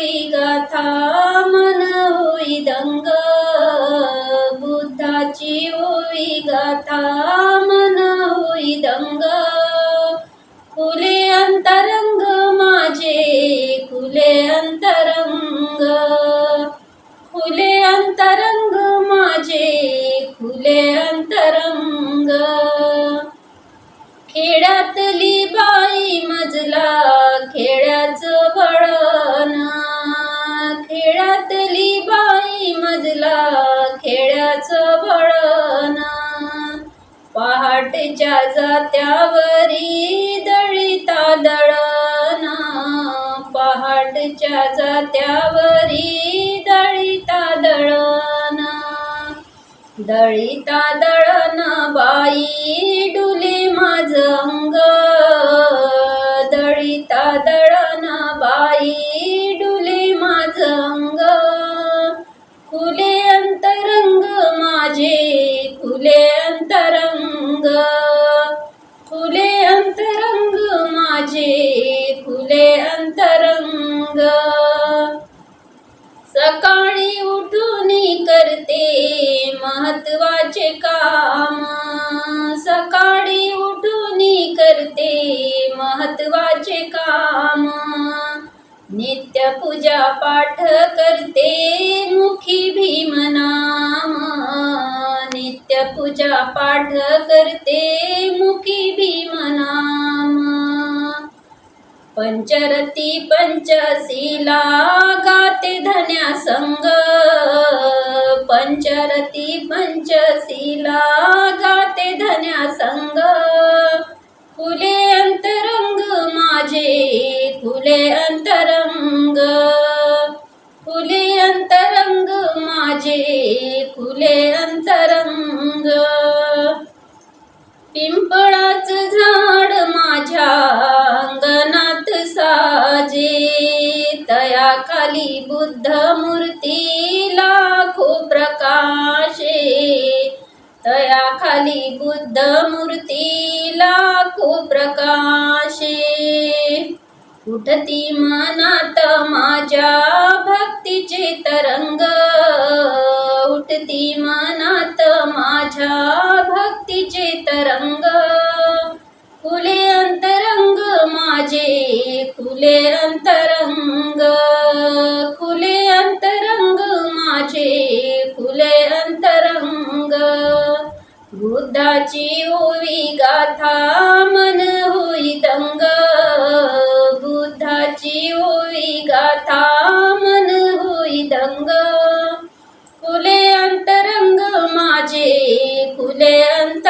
बुद्धाची गाथा मन होई दंग बुद्धाची होई गाथा मन होई दंग खुले अंतरंग माझे खुले अंतरंग. खुले अंतरंग माझे खुले अंतरंग. खेड्यातली बाई मजला खेड्याचं वळण. पहाटेच्या जात्यावरी दळिता दळण पहाटच्या जात्यावरी दळिता दळण दळिता दळण बाई डुले माझ अंग. दळीता दळण बाई महत्त्वाचे काम. सकाळी उठून करते महत्त्वाचे काम. नित्य पूजा पाठ करते मुखी भीमनाम नित्य पूजा पाठ करते मुखी भीमनाम पंचरती पंचशीला गाते धन्या संग. पंचशीला गाते धन्या संग खुले अंतरंग माझे खुले अंतरंग. खुले अंतरंग माझे खुले अंतरंग. पिंपळाचं झाड माझ्या अंगणात साजे. तयाखाली बुद्ध मूर्ती लाखो प्रकाशे. तयाखाली बुद्ध मूर्ती प्रकाशे. उठती मनात माझ्या भक्तीचे तरंग. उठती मनात माझ्या भक्तीचे तरंग. खुले अंतरंग माझे खुले अंतरंग. बुद्धाची होवी गाथा मन होई दंग. बुद्धाची ओवी गाथा मन होई दंग. खुले अंतरंग माझे खुले अंतर